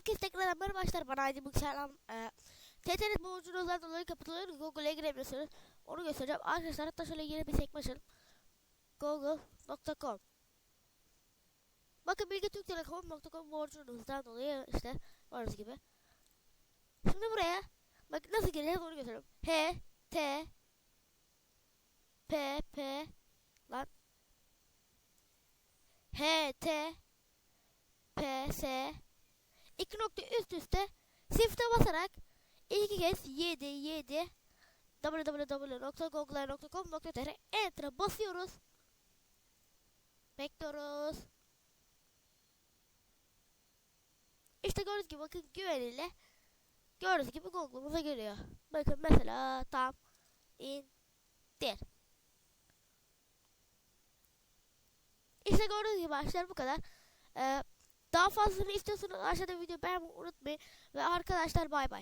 Herkes tekrar merhaba başlar bana haydi bu selam. Ee, TT'nin borcunuzdan dolayı kapatılıyor. Google'a giremiyorsunuz. Onu göstereceğim. Arkadaşlar hatta şöyle yeni bir sekme açalım. Google.com Bakın Bilgi Türk Telekom.com dolayı işte varız gibi. Şimdi buraya bak nasıl gireceğiz onu göstereyim. H T P P lan H T P S iki nokta üst üste shift'e basarak iki kez 7 7 www.google.com.tr enter'a basıyoruz. Bekliyoruz. İşte gördüğünüz gibi bakın güveniyle gördüğünüz gibi Google'ımıza geliyor. Bakın mesela tam indir. İşte gördüğünüz gibi arkadaşlar bu kadar. Ee, daha fazlasını istiyorsanız aşağıda video beğenmeyi unutmayın. Ve arkadaşlar bay bay.